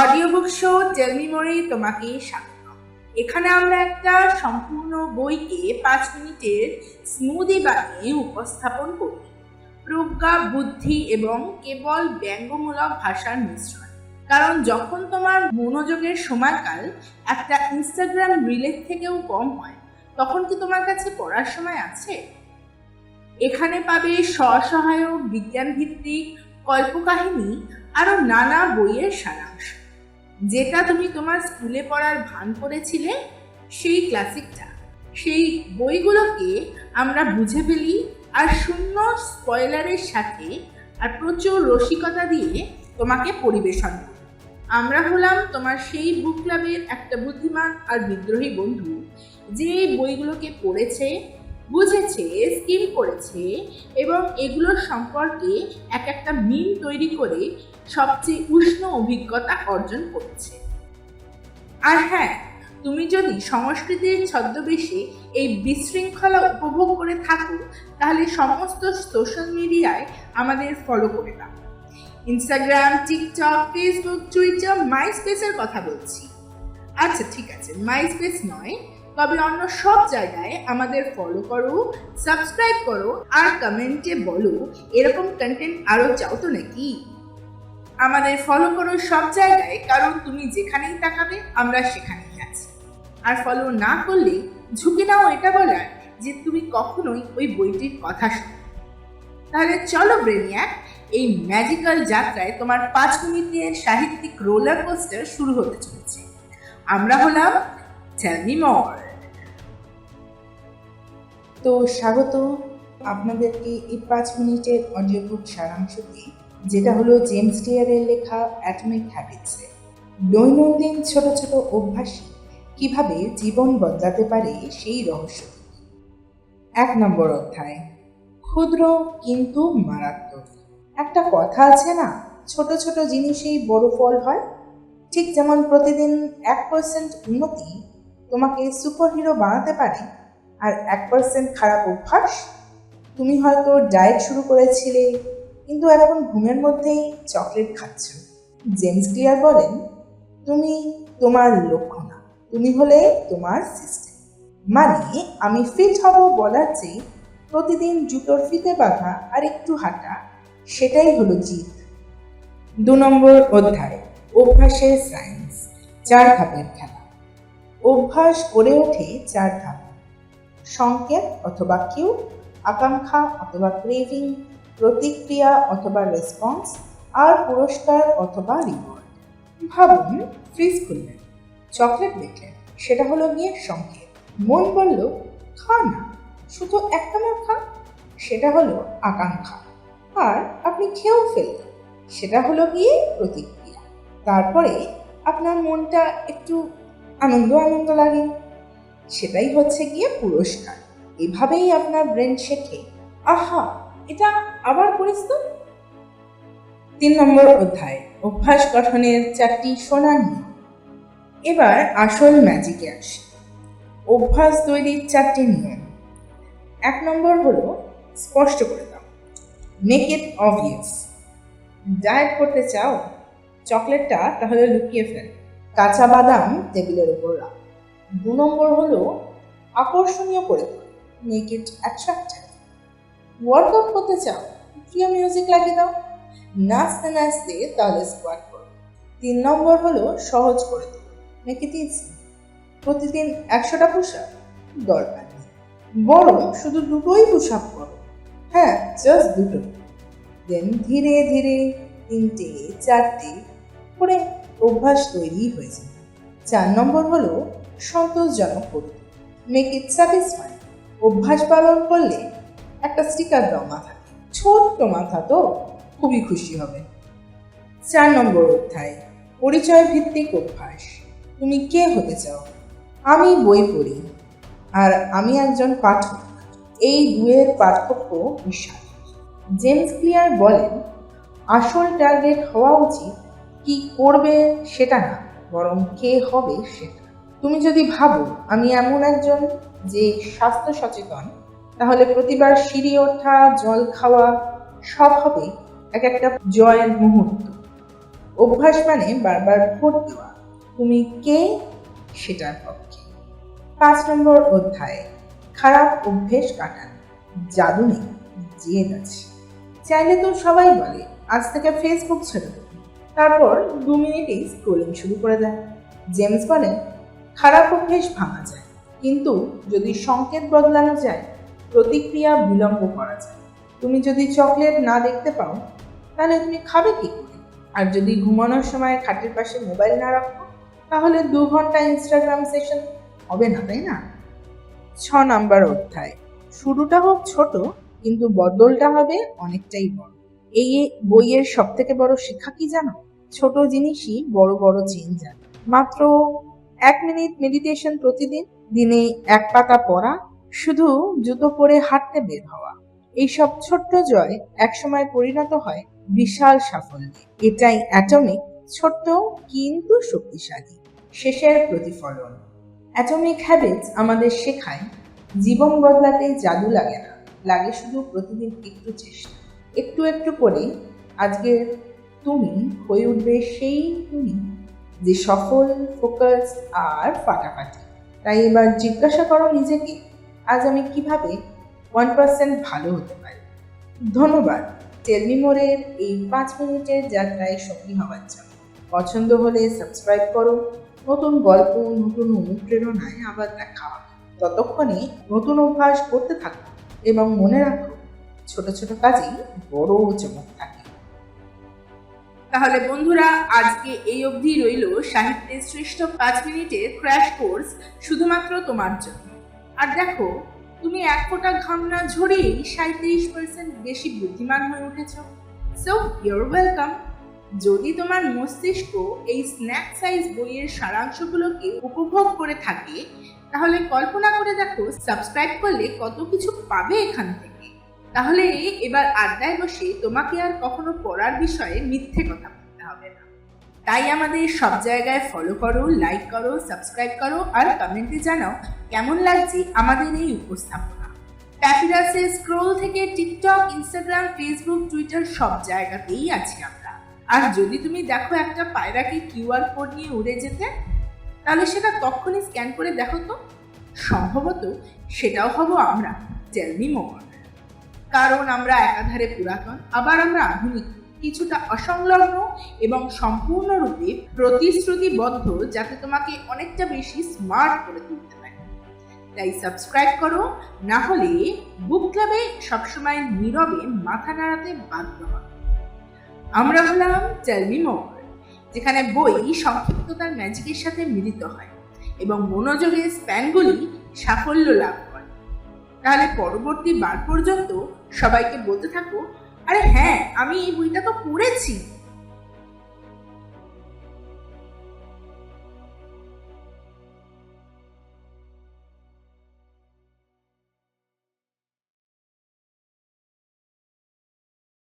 Audio book show tell me মোড়ে তোমাকে স্বাগত। এখানে আমরা একটা সম্পূর্ণ বইকে পাঁচ মিনিটের স্মুদি বানিয়ে উপস্থাপন করি। প্রজ্ঞা, বুদ্ধি এবং কেবল ব্যঙ্গমূলক ভাষার মিশ্রণ। কারণ যখন তোমার মনোযোগের সময়কাল একটা ইনস্টাগ্রাম রিলের থেকেও কম হয়, তখন কি তোমার কাছে পড়ার সময় আছে? এখানে পাবে স্বসহায়ক বিজ্ঞান ভিত্তিক কল্পকাহিনী, আরও নানা বইয়ের সারাংশ। যেটা তুমি তোমার স্কুলে পড়ার ভান করেছিলে, সেই ক্লাসিকটা। সেই বইগুলোকে আমরা বুঝে ফেলি আর শূন্য স্পয়লারের সাথে আর প্রচুর রসিকতা দিয়ে তোমাকে পরিবেশন আমরা হলাম তোমার সেই বুক ক্লাবের একটা বুদ্ধিমান আর বিদ্রোহী বন্ধু, যে বইগুলোকে পড়েছে বুঝেছে স্কিম করেছে এবং এগুলোর সম্পর্কে এক একটা মিম তৈরি করে সবচেয়ে উষ্ণ অভিজ্ঞতা অর্জন করছে। আর হ্যাঁ তুমি যদি সংস্কৃতির ছদ্মবেশে এই বিশৃঙ্খলা উপভোগ করে থাকো, তাহলে সমস্ত সোশ্যাল মিডিয়ায় আমাদের ফলো করে দাও ইনস্টাগ্রাম টিকটক ফেসবুক টুইটার মাই স্পেসের কথা বলছি। আচ্ছা ঠিক আছে মাই স্পেস নয় তবে অন্য সব জায়গায় আমাদের ফলো করো সাবস্ক্রাইব করো আর কমেন্টে বলো, এরকম কন্টেন্ট আরও চাও তো নাকি? আমাদের ফলো করো সব জায়গায়, কারণ তুমি যেখানেই তাকাবে, আমরা সেখানেই আছি। আর ফলো না করলে ঝুঁকি নাও এটা বলার যে তুমি কখনোই ওই বইটির কথা শোনো তাহলে চলো ব্রেনিয়াক এই ম্যাজিক্যাল যাত্রায় তোমার পাঁচ মিনিট মিনিটের সাহিত্যিক রোলার কোস্টার শুরু হতে চলেছে। আমরা হলাম টেল মি মোর তো স্বাগত আপনাদেরকে এই পাঁচ মিনিটের অডিও বুক সারাংশটি যেটা হলো জেমস টিয়ারের লেখা অ্যাটমিক হ্যাবিটসে দৈনন্দিন ছোট ছোট অভ্যাস কীভাবে জীবন বদলাতে পারে সেই রহস্য। এক নম্বর অধ্যায়, ক্ষুদ্র কিন্তু মারাত্মক। একটা কথা আছে না, ছোট ছোট জিনিসেই বড় ফল হয়। ঠিক যেমন প্রতিদিন এক পার্সেন্ট উন্নতি তোমাকে সুপারহিরো বানাতে পারে আর এক পার্সেন্ট খারাপ অভ্যাস? তুমি হয়তো ডায়েট শুরু করেছিলে, কিন্তু এখন ঘুমের মধ্যেই চকলেট খাচ্ছ। জেমস ক্লিয়ার বলেন, তুমি তোমার লক্ষ্য না, তুমি হলে তোমার সিস্টেম মানে আমি ফিট হব বলার চেয়ে প্রতিদিন জুতোর ফিতে বাঁধা আর একটু হাঁটা, সেটাই হলো জিত দু নম্বর অধ্যায়, অভ্যাসের সায়েন্স চার ধাপের খেলা। অভ্যাস গড়ে ওঠে চার ধাপ। সংকেত অথবা কিউ, আকাঙ্ক্ষা অথবা ক্রেভিং, প্রতিক্রিয়া অথবা রেসপন্স, আর পুরস্কার অথবা রিওয়ার্ড। ভাবুন, ফ্রিজ খুললেন, চকলেট দেখলেন, সেটা হলো গিয়ে সংকেত। মন বলল, খা না, শুধু একটা কামড় খা, সেটা হলো আকাঙ্ক্ষা। আর আপনি খেয়েও ফেললেন, সেটা হলো গিয়ে প্রতিক্রিয়া। তারপরে আপনার মনটা একটু আনন্দ আনন্দ লাগে। সেটাই হচ্ছে গিয়ে পুরস্কার। এভাবেই আপনার ব্রেন শেখে। আহা, এটা আবার করিস তো তিন নম্বর অধ্যায়, অভ্যাস গঠনের চারটি সোনার নিয়ম। এবার আসল ম্যাজিকে আসে। অভ্যাস তৈরির চারটি নিয়ম। এক নম্বর হলো, স্পষ্ট করে দাও। মেক ইট অবভিয়াস ডায়েট করতে চাও? চকলেটটা তাহলে লুকিয়ে ফেল। কাঁচা বাদাম টেবিলের উপর রাখ। দু নম্বর হলো আকর্ষণীয় করে মেক ইট অ্যাট্রাক্টিভ ওয়ার্কআউট করতে চাও, প্রিয় মিউজিক লাগিয়ে দাও। নাচতে নাচতে তাহলে স্কোয়াট করো। তিন নম্বর হলো সহজ করে দেবো মেক ইট ইজি প্রতিদিন একশোটা পুশ আপ দরকার নেই। বরং শুধু দুটোই পুশ আপ করো। হ্যাঁ জাস্ট দুটো। দেন ধীরে ধীরে তিনটে, চারটে করে অভ্যাস তৈরি হয়েছে চার নম্বর হলো সন্তোষজনক করুন মেক ইট স্যাটিসফাই অভ্যাস পালন করলে একটা স্টিকার দাও মাথা ছোট্ট মাথা তো খুবই খুশি হবে। চার নম্বর অধ্যায় পরিচয় ভিত্তিক অভ্যাস। তুমি কে হতে চাও? আমি বই পড়ি আর আমি একজন পাঠক। এই দুয়ের পার্থক্য বিশাল। জেমস ক্লিয়ার বলেন, আসল টার্গেট হওয়া উচিত কি করবে সেটা না, বরং কে হবে সেটা। তুমি যদি ভাবো, আমি এমন একজন যে স্বাস্থ্য সচেতন, তাহলে প্রতিবার সিঁড়ি ওঠা, জল খাওয়া সব হবে এক একটা জয়ের মুহূর্ত। অভ্যাস মানে বারবার ভোট দেওয়া। তুমি কে সেটার পক্ষে। পাঁচ নম্বর অধ্যায়, খারাপ অভ্যেস কাটান। জাদু নেই, জেদ আছে। চাইলে তো সবাই বলে, আজ থেকে ফেসবুক ছেড়ে দেবো। তারপর দু মিনিটেই স্ক্রোলিং শুরু করে দেয়। জেমস বলেন খারাপ অভ্যেস ভাঙা যায়। কিন্তু যদি সংকেত বদলানো যায়, প্রতিক্রিয়া বিলম্ব করা যায়। তুমি যদি চকলেট না দেখতে পাও, তাহলে তুমি খাবে কি করে? আর যদি ঘুমানোর সময় খাটের পাশে মোবাইল না রাখো, তাহলে দু ঘণ্টা ইনস্টাগ্রাম সেশন হবে না, তাই না? ছ নাম্বার অধ্যায়। শুরুটা হোক ছোট, কিন্তু বদলটা হবে অনেকটাই বড়। এই বইয়ের সব থেকে বড় শিক্ষা কি জানো? ছোট জিনিসই বড় বড় চেঞ্জ আনে। মাত্র এক মিনিট মেডিটেশন প্রতিদিন, দিনে এক পাতা পড়া, শুধু জুতো পরে হাঁটতে বের হওয়া। এইসব ছোট্ট জয় একসময় পরিণত হয় বিশাল সাফল্যে। এটাই অ্যাটমিক ছোট্ট কিন্তু শক্তিশালী। শেষের প্রতিফলন। অ্যাটমিক হ্যাবিটস আমাদের শেখায়, জীবন বদলাতে জাদু লাগে না। লাগে শুধু প্রতিদিন একটু চেষ্টা। একটু একটু করে আজকে তুমি হয়ে উঠবে সেই তুমি। যে সফল ফোকাস আর ফাটাফাটি। তাই এবার জিজ্ঞাসা করো নিজেকে, আজ আমি কীভাবে ওয়ান পার্সেন্ট ভালো হতে পারি? ধন্যবাদ। টেলমি মোড়ের এই পাঁচ মিনিটের যাত্রায় সঙ্গী হওয়ার জন্য। পছন্দ হলে সাবস্ক্রাইব করো। নতুন গল্প, নতুন অনুপ্রেরণায় আবার দেখা হবে। ততক্ষণে নতুন অভ্যাস করতে থাকো এবং মনে রাখো, ছোট ছোট কাজেই বড় চমক থাকে। তাহলে বন্ধুরা, আজকে এই অবধি রইল সাহিত্যের শ্রেষ্ঠ পাঁচ মিনিটের ক্র্যাশ কোর্স শুধুমাত্র তোমার জন্য। আর দেখো, তুমি এক ফোঁটা ঘাম না ঝরেই সাঁত্রিশ পার্সেন্ট বেশি বুদ্ধিমান হয়ে উঠেছ। সো ইউর ওয়েলকাম যদি তোমার মস্তিষ্ক এই স্ন্যাক সাইজ বইয়ের সারাংশগুলোকে উপভোগ করে থাকে, তাহলে কল্পনা করে দেখো সাবস্ক্রাইব করলে কত কিছু পাবে এখান থেকে। তাহলে এবার আড্ডায় বসে তোমাকে আর কখনো পড়ার বিষয়ে মিথ্যে কথা বলতে হবে না। তাই আমাদের সব জায়গায় ফলো করো লাইক করো সাবস্ক্রাইব করো আর কমেন্টে জানাও কেমন লাগছে আমাদের এই উপস্থাপনা। প্যাপিরাসের স্ক্রোল থেকে টিকটক ইনস্টাগ্রাম ফেসবুক টুইটার সব জায়গাতেই আছি আমরা। আর যদি তুমি দেখো একটা পায়রাকে কিউআর কোড নিয়ে উড়ে যেতে, তাহলে সেটা তখনই স্ক্যান করে দেখো তো। সম্ভবত সেটাও হব আমরা। টেলমি মোর কারণ আমরা একাধারে পুরাতন, আবার আমরা আধুনিক। কিছুটা অসংলগ্ন এবং সম্পূর্ণরূপে প্রতিশ্রুতিবদ্ধ যাতে তোমাকে অনেকটা বেশি স্মার্ট করে তুলতে পারে। তাই সাবস্ক্রাইব করো, না হলে বুক ক্লাবে সবসময় নীরবে মাথা নাড়াতে বাধ্য হবে আমরা হলাম টেলমি মোর যেখানে বই সংক্ষিপ্ততার ম্যাজিকের সাথে মিলিত হয় এবং মনোযোগের স্প্যানগুলি সাফল্য লাভ করে। তাহলে পরবর্তী বার পর্যন্ত সবাইকে বলতে থাকো আরে হ্যাঁ আমি এই বইটা তো পড়েছি।